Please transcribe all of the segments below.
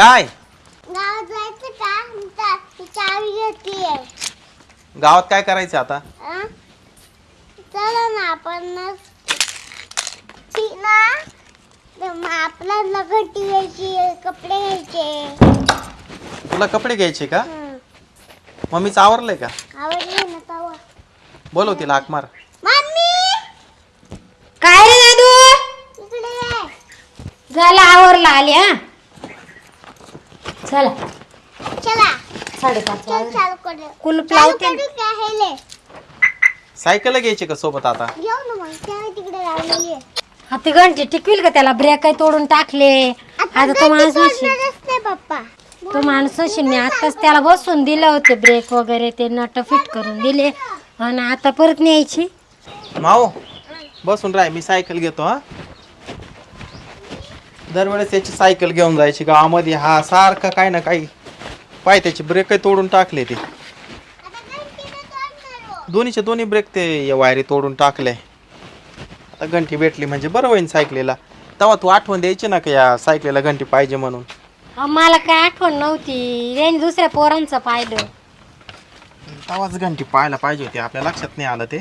काय? गावात जायचं का? म्हणतात ती चावी घेतलीये गावात काय करायचं आता? अं? चला ना आपण ना ती ना ते मग आपल्याला घटी घ्यायची कपडे घ्यायचे. तुला कपडे घ्यायचे का? हं. मम्मीचं आवरलंय का? आवडले ना तवा. बोलव तिला हाक मार. मम्मी! काय रे दादू? इकडे ये. झालं आवरला आली हा? चला. चला. साडेपाच चल वाजले. चालू करू कुलूप चालू लावते. करू का सायकल घ्यायची का सोबत आता? घेऊ ना मग. चावी तिकडे लावलेली आहे. हा ते घंटे टिकविल का त्याला? ब्रेक काही तोडून टाकले. आता तो माणूस पप्पा. तो माणूस म्हणशील मी आताच त्याला बसून दिले होते. ब्रेक वगैरे ते नट फिट करून दिले. आणि आता परत न्यायची. माओ बसून राह मी सायकल घेतो हा. दरवेळेस त्याची सायकल घेऊन जायची. गावामध्ये हा सारखा काय ना काही पाय त्याची ब्रेक तोडून टाकले ते. दोन्हीचे दोन्ही ब्रेक ते या वायरी तोडून टाकले. आता घंटी भेटली म्हणजे बरं होईन सायकलीला तेव्हा तू आठवण द्यायची ना का या सायकलीला घंटी पाहिजे म्हणून? अहो, मला काय आठवण नव्हती. त्यांनी दुसऱ्या पोरांचं पाहिलं. तेव्हाच घंटी पाहायला पाहिजे होती. आपल्या लक्षात नाही आलं ते.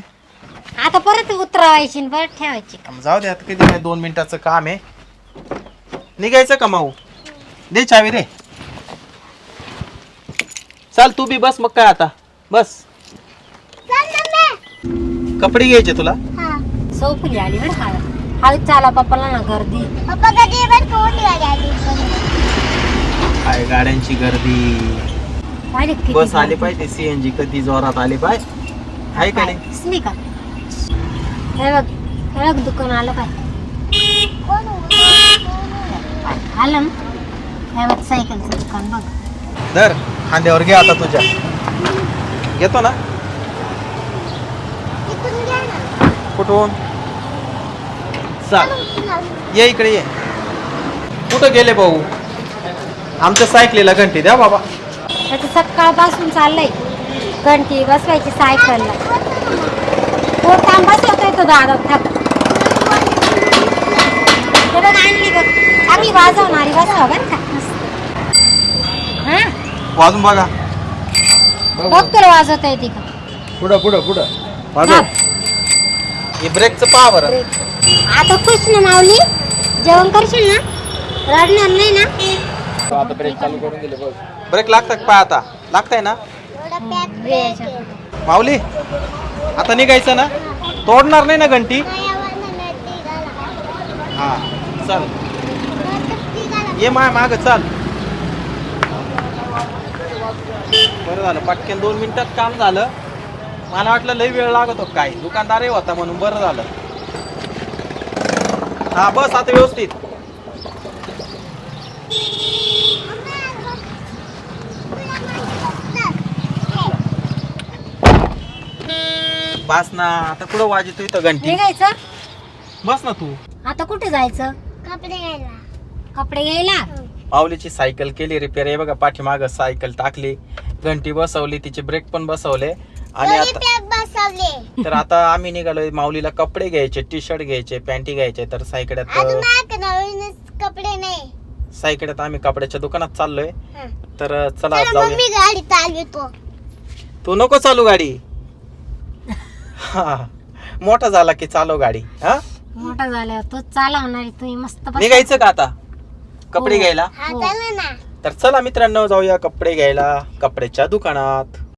आता परत उतरवायची आणि परत ठेवायची. जाऊ दे आता किती काय दोन मिनिटाचं काम आहे. निघायचं का माऊ? दे चावी रे. चाल तू बी बस मग काय आता. बस. चल ना मम्मी. कपडे घ्यायचे तुला? हा. सौफुली आली बरं का हळद चाला पप्पाला ना गर्दी. पप्पा कधी पण कोणी गाडी आली? काय गाड्यांची गर्दी. पाहिली का किती बस आली गर्दी? पाहिजे सीएनजी कधी जोरात आली पाय. आहे का? नाही? दिसली का? हे बघ हे बघ दुकान आलं काय? आलं हे बघ सायकलचं दुकान बघ. धर खांद्यावर घे आता तुझ्या. घेतो ना? इथून घ्या ना. कुठून? चाल. ये इकडे ये. कुठं गेले भाऊ? आमच्या सायकलीला घंटी द्या बाबा. त्याचं सकाळपासून चाललंय. घंटी बसवायची सायकलला. तो काम बसवतोय तो दादा थाक वाजून बघा. बघ तुला वाजवता येते का पुढं पुढं पुढं. थांब. वाजव हे ब्रेकचं पहा बरं. आता खुश ना माऊली? जेवण करशील ना? रडणार नाही ना? आता ब्रेक चालू करून दिले बघ. ब्रेक लागतात पाय आता? लागताय ना. माऊली आता निघायचं ना? तोडणार नाही ना घंटी. हा चल. ये माय माग चाल. बरं झालं पटकन दोन मिनिटात काम झालं. मला वाटलं लई वेळ लागतो काय. दुकानदारही होता म्हणून बरं झालं. हा बस आता व्यवस्थित. बस ना आता कुठं वाजतो इथं घंटी? निघायचं? बस ना तू. आता कुठे जायचं? कपडे घ्यायला. कपडे घ्यायला? माऊलीची सायकल केली रिपेअर. आहे बघा पाठीमाग सायकल टाकली. घंटी बसवली तिचे ब्रेक पण बसवले. आणि आता बसवले. तर आता आम्ही निघालोय माऊलीला कपडे घ्यायचे टी शर्ट घ्यायचे पॅन्टी घ्यायचे. तर अजून सायकड्यात माझ्याकडे नवीनच कपडे? नाही. सायकड्यात आम्ही कपड्याच्या दुकानात चाललोय. हा. तर चला चला जाऊया. मम्मी गाडी चालवतो तू. नको चालू गाडी. हा. मोठा झाला की चालव गाडी हा? मोठा झाल्यावर तोच चालवणार आहे तुम्ही मस्त बस. निघायचं का आता? कपडे हो. घ्यायला? हा हो. चला ना. तर चला मित्रांनो जाऊया कपडे घ्यायला कपड्याच्या दुकानात.